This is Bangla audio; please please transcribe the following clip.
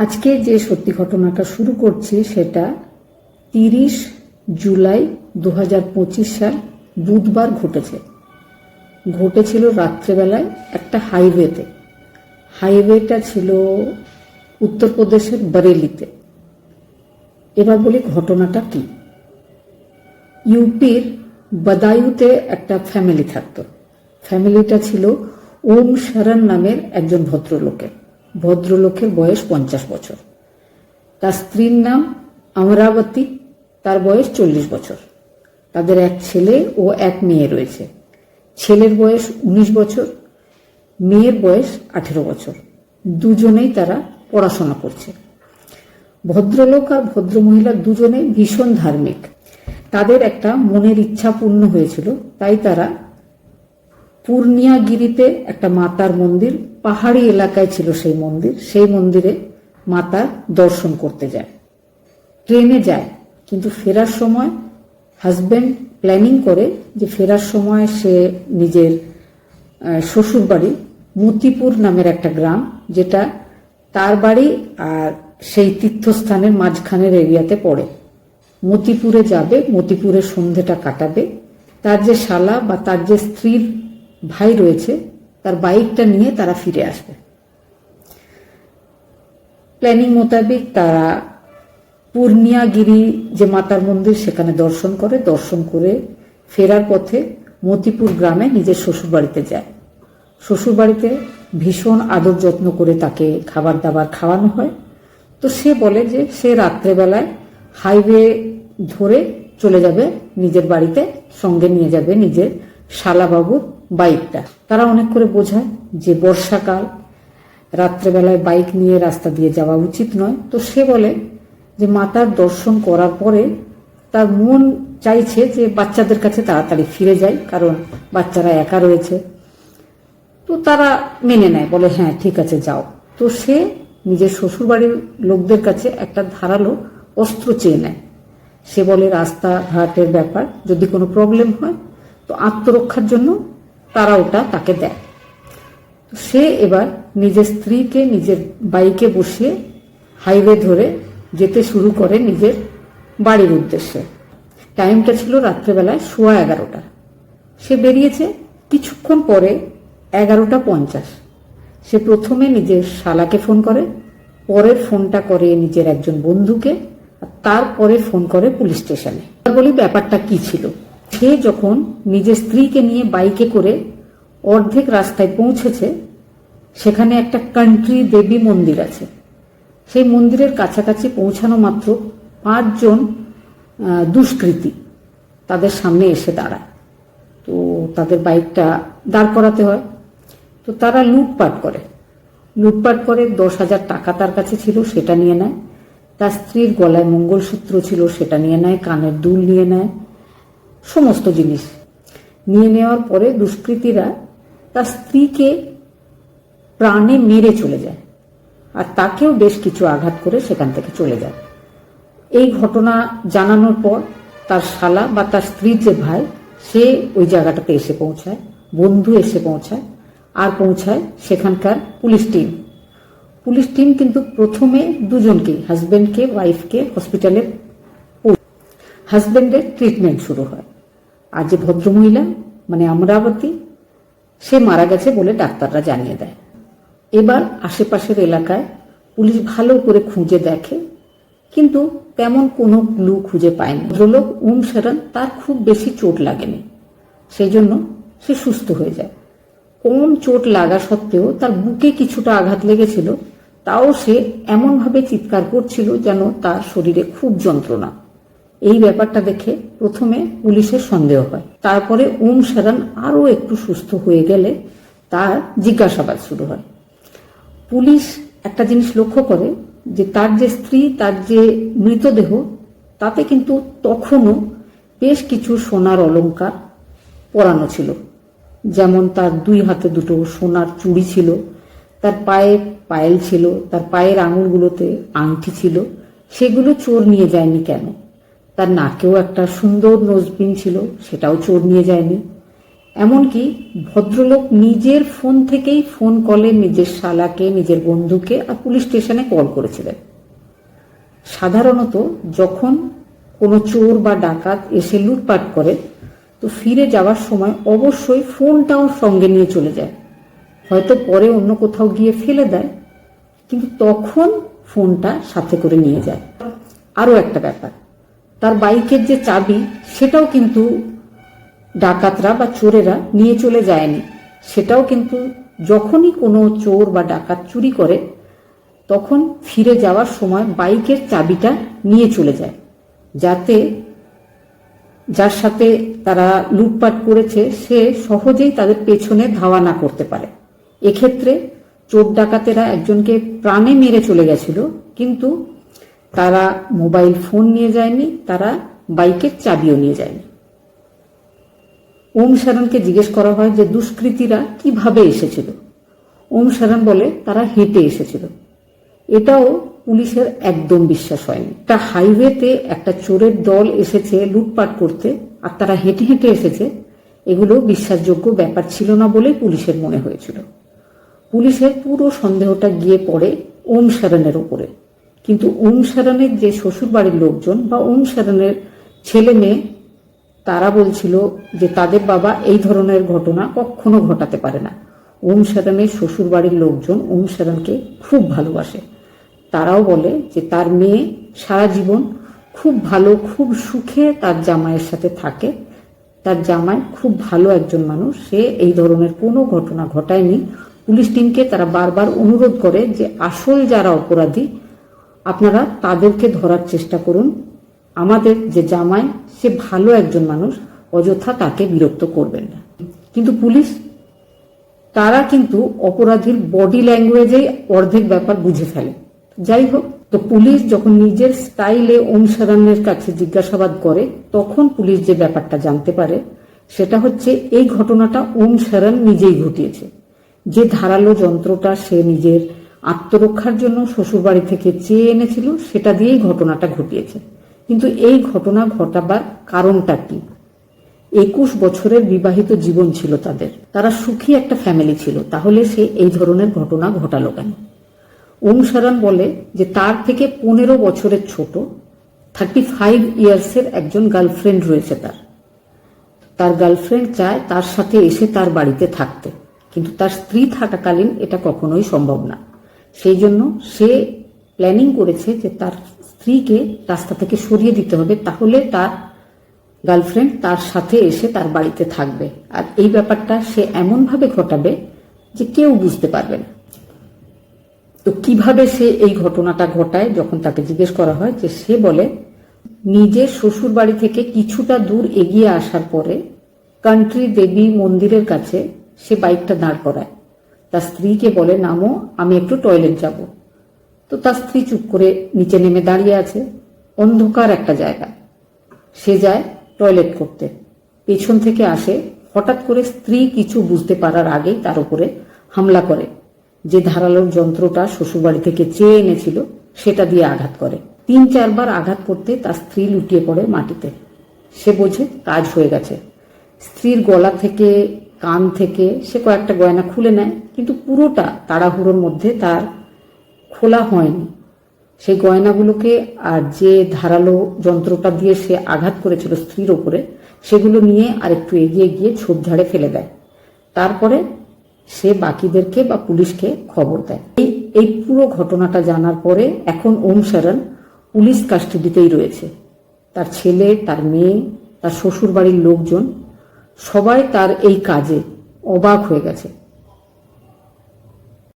আজকে যে সত্যি ঘটনাটা শুরু করছি সেটা তিরিশ জুলাই দু পঁচিশ সাল বুধবার ঘটেছে। ঘটেছিল রাত্রেবেলায় একটা হাইওয়েতে। হাইওয়েটা ছিল উত্তরপ্রদেশের বরেলিতে। এবার বলি ঘটনাটা কি? ইউপির বদায়ুতে একটা ফ্যামিলি থাকতো। ফ্যামিলিটা ছিল ওম শরণ নামের একজন ভদ্রলোকের। ভদ্রলোকের বয়স পঞ্চাশ বছর। তার স্ত্রীর নাম অমরাবতী, তার বয়স চল্লিশ বছর। তাদের এক ছেলে ও এক মেয়ে রয়েছে। ছেলের বয়স উনিশ বছর, মেয়ের বয়স আঠেরো বছর। দুজনেই তারা পড়াশোনা করছে। ভদ্রলোক আর ভদ্রমহিলা দুজনেই ভীষণ ধার্মিক। তাদের একটা মনের ইচ্ছা পূর্ণ হয়েছিল, তাই তারা পূর্ণিয়াগিরিতে একটা মাতার মন্দির, পাহাড়ি এলাকায় ছিল সেই মন্দির, সেই মন্দিরে মাতার দর্শন করতে যায়। ট্রেনে যায়, কিন্তু ফেরার সময় হাজব্যান্ড প্ল্যানিং করে যে ফেরার সময় সে নিজের শ্বশুর বাড়ি মতিপুর নামের একটা গ্রাম, যেটা তার বাড়ি আর সেই তীর্থস্থানের মাঝখানের এরিয়াতে পড়ে। মতিপুরে যাবে, মতিপুরে সন্ধেটা কাটাবে। তার যে শালা বা তার যে স্ত্রীর ভাই রয়েছে, তার বাইকটা নিয়ে তারা ফিরে আসবে। প্ল্যানিং মোতাবেক তারা পূর্ণিয়াগিরি যে মাতার মন্দির, সেখানে দর্শন করে দর্শন করে ফেরার পথে মতিপুর গ্রামে নিজের শ্বশুরবাড়িতে যায়। শ্বশুরবাড়িতে ভীষণ আদর যত্ন করে তাকে খাবার দাবার খাওয়ানো হয়। তো সে বলে যে সে রাত্রেবেলায় হাইওয়ে ধরে চলে যাবে নিজের বাড়িতে, সঙ্গে নিয়ে যাবে নিজের শালাবাবুর বাইকটা। তারা অনেক করে বোঝায় যে বর্ষাকাল, রাত্রেবেলায় বাইক নিয়ে রাস্তা দিয়ে যাওয়া উচিত নয়। তো সে বলে যে মাতার দর্শন করার পরে তার মন চাইছে যে বাচ্চাদের কাছে তাড়াতাড়ি ফিরে যায় কারণ বাচ্চারা একা রয়েছে। তো তারা মেনে নেয়, বলে হ্যাঁ ঠিক আছে, যাও। তো সে নিজের শ্বশুরবাড়ির লোকদের কাছে একটা ধারালো অস্ত্র চেয়ে নেয়। সে বলে, রাস্তাঘাটের ব্যাপার, যদি কোনো প্রবলেম হয়, তো আত্মরক্ষার জন্য তারা ওটা তাকে দেয়। সে এবার নিজের স্ত্রীকে, নিজের বাইকে বসিয়ে হাইওয়ে ধরে যেতে শুরু করে নিজের বাড়ির উদ্দেশ্যে। টাইমটা ছিল রাত্রেবেলায় সোয়া এগারোটা। সে বেরিয়েছে কিছুক্ষণ পরে এগারোটা পঞ্চাশ। সে প্রথমে নিজের শালাকে ফোন করে পরের ফোনটা করে নিজের একজন বন্ধুকে তারপরে ফোন করে পুলিশ স্টেশনে। বলি, ব্যাপারটা কি ছিল? সে যখন নিজের স্ত্রীকে নিয়ে বাইকে করে অর্ধেক রাস্তায় পৌঁছেছে, সেখানে একটা কান্ট্রি দেবী মন্দির আছে। সেই মন্দিরের কাছাকাছি পৌঁছানো মাত্র পাঁচজন দুষ্কৃতী তাদের সামনে এসে দাঁড়ায়। তো তাদের বাইকটা দাঁড় করাতে হয়। তো তারা লুটপাট করে। লুটপাট করে দশ হাজার টাকা তার কাছে ছিল, সেটা নিয়ে নেয়। তার স্ত্রীর গলায় মঙ্গলসূত্র ছিল, সেটা নিয়ে নেয়, কানের দুল নিয়ে নেয়। সমস্ত জিনিস। নিয়ে নেওয়ার পরে দুষ্কৃতীরা তার স্ত্রীকে প্রাণে মেরে চলে যায় আর তাকেও বেশ কিছু আঘাত করে সেখান থেকে চলে যায়। এই ঘটনা জানানোর পর তার শালা বা তার স্ত্রীর যে ভাই, সে ওই জায়গাটাতে এসে পৌঁছায়, বন্ধু এসে পৌঁছায়, আর পৌঁছায় সেখানকার পুলিশ টিম। পুলিশ টিম কিন্তু প্রথমে দুজনকে হাজব্যান্ডকে ওয়াইফকে হসপিটালে হাজব্যান্ডের ট্রিটমেন্ট শুরু হয়। আর যে ভদ্রমহিলা মানে অমরাবতী, সে মারা গেছে বলে ডাক্তাররা জানিয়ে দেয়। এবার আশেপাশের এলাকায় পুলিশ ভালো করে খুঁজে দেখে, কিন্তু তেমন কোনো ক্লু খুঁজে পায়নি। ভদ্রলোক উম শরণ তার খুব বেশি চোট লাগেনি। সেই জন্য সে সুস্থ হয়ে যায়। কম চোট লাগা সত্ত্বেও তার বুকে কিছুটা আঘাত লেগেছিল, তাও সে এমনভাবে চিৎকার করছিল যেন তার শরীরে খুব যন্ত্রণা। এই ব্যাপারটা দেখে প্রথমে পুলিশের সন্দেহ হয়। তারপরে ওম শরণ আরও একটু সুস্থ হয়ে গেলে তার জিজ্ঞাসাবাদ শুরু হয়। পুলিশ একটা জিনিস লক্ষ্য করে যে তার যে স্ত্রী, তার যে মৃতদেহ, তাতে কিন্তু তখনও বেশ কিছু সোনার অলঙ্কার পরানো ছিল। যেমন তার দুই হাতে দুটো সোনার চুড়ি ছিল, তার পায়ে পায়েল ছিল, তার পায়ের আঙুলগুলোতে আংটি ছিল। সেগুলো চোর নিয়ে যায়নি কেন? তার নাকেও একটা সুন্দর নোজপিন ছিল, সেটাও চোর নিয়ে যায়নি। এমনকি ভদ্রলোক নিজের ফোন থেকেই ফোন কলে নিজের শালাকে, নিজের বন্ধুকে আর পুলিশ স্টেশনে কল করেছিলেন। সাধারণত যখন কোনো চোর বা ডাকাত এসে লুটপাট করে, তো ফিরে যাওয়ার সময় অবশ্যই ফোনটাও সঙ্গে নিয়ে চলে যায়। হয়তো পরে অন্য কোথাও গিয়ে ফেলে দেয়, কিন্তু তখন ফোনটা সাথে করে নিয়ে যায়। আরও একটা ব্যাপার তার বাইকের যে চাবি, সেটাও কিন্তু ডাকাতরা বা চোরেরা নিয়ে চলে যায়নি। সেটাও কিন্তু যখনই কোনো চোর বা ডাকাত চুরি করে, তখন ফিরে যাওয়ার সময় বাইকের চাবিটা নিয়ে চলে যায়। যাতে, যার সাথে তারা লুটপাট করেছে, সে সহজেই তাদের পেছনে ধাওয়া না করতে পারে। এক্ষেত্রে চোর ডাকাতেরা একজনকে প্রাণে মেরে চলে গেছিল, কিন্তু তারা মোবাইল ফোন নিয়ে যায়নি, তারা বাইকের চাবিও নিয়ে যায়নি। ওম সারণকে জিজ্ঞেস করা হয় যে দুষ্কৃতীরা কীভাবে এসেছিল? ওম সারণ বলে, তারা হেঁটে এসেছিল। এটাও পুলিশের একদম বিশ্বাস হয়নি। একটা হাইওয়েতে একটা চোরের দল এসেছে লুটপাট করতে, আর তারা হেঁটে হেঁটে এসেছে। এগুলো বিশ্বাসযোগ্য ব্যাপার ছিল না বলে পুলিশের মনে হয়েছিল। পুলিশের পুরো সন্দেহটা গিয়ে পড়ে ওম সারণের ওপরে কিন্তু ওম সারণের যে শ্বশুরবাড়ির লোকজন বা ওম সারণের ছেলে মেয়ে, তারা বলছিল যে তাদের বাবা এই ধরনের ঘটনা কখনো ঘটাতে পারে না। ওম সারণের শ্বশুরবাড়ির লোকজন ওম সারণকে খুব ভালোবাসে। তারাও বলে যে তার মেয়ে সারা জীবন খুব ভালো, খুব সুখে তার জামাইয়ের সাথে থাকে। তার জামাই খুব ভালো একজন মানুষ। সে এই ধরনের কোনো ঘটনা ঘটায়নি। পুলিশ টিমকে তারা বারবার অনুরোধ করে যে আসল যারা অপরাধী আপনারা তাদেরকে ধরার চেষ্টা করুন। আমাদের যে জামাই, সে ভালো একজন মানুষ, অযথা তাকে বিরক্ত করবেন না। কিন্তু পুলিশ, তারা কিন্তু অপরাধীর বডি ল্যাঙ্গুয়েজেই অর্ধেক ব্যাপার বুঝে ফেলে। যাই হোক, তো পুলিশ যখন নিজের স্টাইলে ওম সারানের কাছে জিজ্ঞাসাবাদ করে, তখন পুলিশ যে ব্যাপারটা জানতে পারে, সেটা হচ্ছে এই ঘটনাটা সারান নিজেই ঘটিয়েছে। যে ধারালো যন্ত্রটা সে নিজের আত্মরক্ষার জন্য শ্বশুরবাড়ি থেকে চেয়ে এনেছিল, সেটা দিয়েই ঘটনাটা ঘটিয়েছে। কিন্তু এই ঘটনা ঘটাবার কারণটা কি? একুশ বছরের বিবাহিত জীবন ছিল তাদের। তারা সুখী একটা ফ্যামিলি ছিল, তাহলে সে এই ধরনের ঘটনা ঘটালো কেন? সারান বলে যে তার থেকে পনেরো বছরের ছোট থার্টি ফাইভ ইয়ার্সের একজন গার্লফ্রেন্ড রয়েছে তার। তার গার্লফ্রেন্ড চায় তার সাথে এসে তার বাড়িতে থাকতে, কিন্তু তার স্ত্রী থাকাকালীন এটা কখনোই সম্ভব না। সেই জন্য সে প্ল্যানিং করেছে যে তার স্ত্রীকে রাস্তা থেকে সরিয়ে দিতে হবে তাহলে তার গার্লফ্রেন্ড তার সাথে এসে তার বাড়িতে থাকবে। আর এই ব্যাপারটা সে এমনভাবে ঘটাবে যে কেউ বুঝতে পারবে না। তো কীভাবে সে এই ঘটনাটা ঘটায় যখন তাকে জিজ্ঞেস করা হয় যে সে বলে, নিজের শ্বশুর বাড়ি থেকে কিছুটা দূর এগিয়ে আসার পরে কান্ট্রি দেবী মন্দিরের কাছে সে বাইকটা দাঁড় করায়। তার স্ত্রীকে বলে, নামো, আমি একটু টয়লেট যাব। তো তার স্ত্রী চুপ করে নিচে নেমে দাঁড়িয়ে আছে, অন্ধকার একটা জায়গা সে যায় টয়লেট করতে। পেছন থেকে আসে, হঠাৎ করে স্ত্রী কিছু বুঝতে পারার আগেই তার উপরে হামলা করে। যে ধারালোর যন্ত্রটা শ্বশুরবাড়ি থেকে চেয়ে এনেছিল, সেটা দিয়ে আঘাত করে। তিন চারবার আঘাত করতে তার স্ত্রী লুটিয়ে পড়ে মাটিতে। সে বোঝে কাজ হয়ে গেছে। স্ত্রীর গলা থেকে কান থেকে সে কয়েকটা গয়না খুলে নেয়, কিন্তু পুরোটা তাড়াহুড়োর মধ্যে তার খোলা হয়নি। সেই গয়নাগুলোকে আর যে ধারালো যন্ত্রটা দিয়ে সে আঘাত করেছিল স্ত্রীর ওপরে, সেগুলো নিয়ে আর একটু এগিয়ে গিয়ে ঝোপঝাড়ে ফেলে দেয়। তারপরে সে বাকিদেরকে বা পুলিশকে খবর দেয়। এই এই পুরো ঘটনাটা জানার পরে এখন ওম শরণ পুলিশ কাস্টডিতেই রয়েছে। তার ছেলে, তার মেয়ে, তার শ্বশুর বাড়ির লোকজন সবাই তার এই কাজে অবাক হয়ে গেছে।